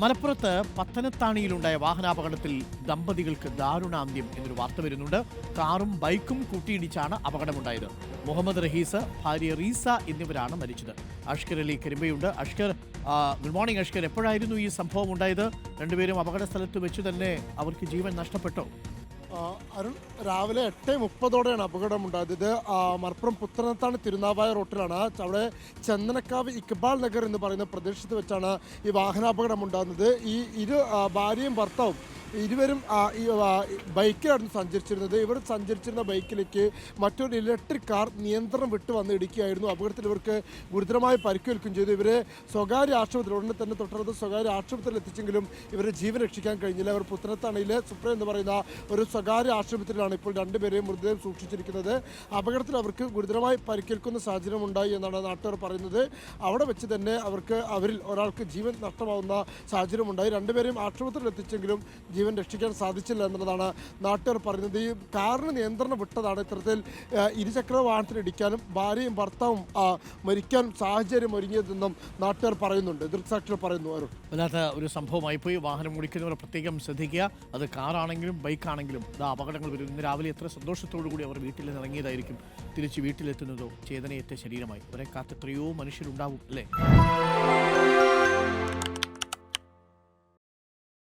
മലപ്പുറത്ത് പത്തനത്താണിയിലുണ്ടായ വാഹനാപകടത്തിൽ ദമ്പതികൾക്ക് ദാരുണാന്ത്യം എന്നൊരു വാർത്ത വരുന്നുണ്ട്. കാറും ബൈക്കും കൂട്ടിയിടിച്ചാണ് അപകടമുണ്ടായത്. മുഹമ്മദ് റഹീസ് ഭാര്യ റീസ എന്നിവരാണ് മരിച്ചത്. അഷ്കർ അലി കരിമ്പയുണ്ട്. അഷ്കർ ഗുഡ് മോർണിംഗ് അഷ്കർ എപ്പോഴായിരുന്നു ഈ സംഭവം ഉണ്ടായത്? രണ്ടുപേരും അപകട സ്ഥലത്ത് വെച്ച് തന്നെ അവർക്ക് ജീവൻ നഷ്ടപ്പെട്ടോ? അരുൺ രാവിലെ എട്ട് മുപ്പതോടെയാണ് അപകടമുണ്ടായത്. ഇത് മലപ്പുറം പുത്തനത്താണ് തിരുനാവായ റോട്ടിലാണ്. അവിടെ ചന്ദനക്കാവ് ഇക്ബാൽ നഗർ എന്ന് പറയുന്ന പ്രദേശത്ത് വെച്ചാണ് ഈ വാഹനാപകടം ഉണ്ടാകുന്നത് ഈ ഇരു ഭാര്യയും ഭർത്താവും ഇരുവരും ഈ ബൈക്കിലായിരുന്നു സഞ്ചരിച്ചിരുന്നത്. ഇവർ സഞ്ചരിച്ചിരുന്ന ബൈക്കിലേക്ക് മറ്റൊരു ഇലക്ട്രിക് കാർ നിയന്ത്രണം വിട്ട് വന്ന് ഇടിക്കുകയായിരുന്നു. അപകടത്തിൽ ഇവർക്ക് ഗുരുതരമായി പരിക്കേൽക്കുകയും ചെയ്തു. ഇവരെ സ്വകാര്യ ആശുപത്രി ഉടനെ തന്നെ തൊട്ടടുത്ത് സ്വകാര്യ ആശുപത്രിയിൽ എത്തിച്ചെങ്കിലും ഇവരെ ജീവൻ രക്ഷിക്കാൻ കഴിഞ്ഞില്ല. അവർ പുത്തനത്താണയിലെ സുപ്ര എന്ന് പറയുന്ന ഒരു സ്വകാര്യ ആശുപത്രിയിലാണ് ഇപ്പോൾ രണ്ടുപേരെയും മൃതദേഹം സൂക്ഷിച്ചിരിക്കുന്നത്. അപകടത്തിൽ അവർക്ക് ഗുരുതരമായി പരിക്കേൽക്കുന്ന സാഹചര്യം ഉണ്ടായി എന്നാണ് നാട്ടുകാർ പറയുന്നത്. അവിടെ വെച്ച് തന്നെ അവർക്ക് അവരിൽ ഒരാൾക്ക് ജീവൻ നഷ്ടമാവുന്ന സാഹചര്യം ഉണ്ടായി രണ്ടുപേരെയും ആശുപത്രിയിൽ എത്തിച്ചെങ്കിലും ജീവൻ രക്ഷിക്കാൻ സാധിച്ചില്ല എന്നുള്ളതാണ് നാട്ടുകാർ പറയുന്നത്. ഈ കാറിന് നിയന്ത്രണം വിട്ടതാണ് ഇത്തരത്തിൽ ഇരുചക്ര വാഹനത്തിൽ ഇടിക്കാനും ഭാര്യയും ഭർത്താവും മരിക്കാൻ സാഹചര്യം ഒരുങ്ങിയതെന്നും നാട്ടുകാർ പറയുന്നുണ്ട്. ദൃക്സാക്ഷികൾ പറയുന്നു അരുൺ. വല്ലാത്ത ഒരു സംഭവമായി പോയി. വാഹനം ഓടിക്കുന്നവർ പ്രത്യേകം ശ്രദ്ധിക്കുക. അത് കാറാണെങ്കിലും ബൈക്കാണെങ്കിലും അത് അപകടങ്ങൾ വരും ഇന്ന് രാവിലെ എത്ര സന്തോഷത്തോടു കൂടി അവർ വീട്ടിൽ നിന്ന് ഇറങ്ങിയതായിരിക്കും. തിരിച്ച് വീട്ടിലെത്തുന്നതോ ചേതനയേറ്റ ശരീരമായി. അവരെ കാത്ത് എത്രയോ മനുഷ്യരുണ്ടാവും അല്ലേ?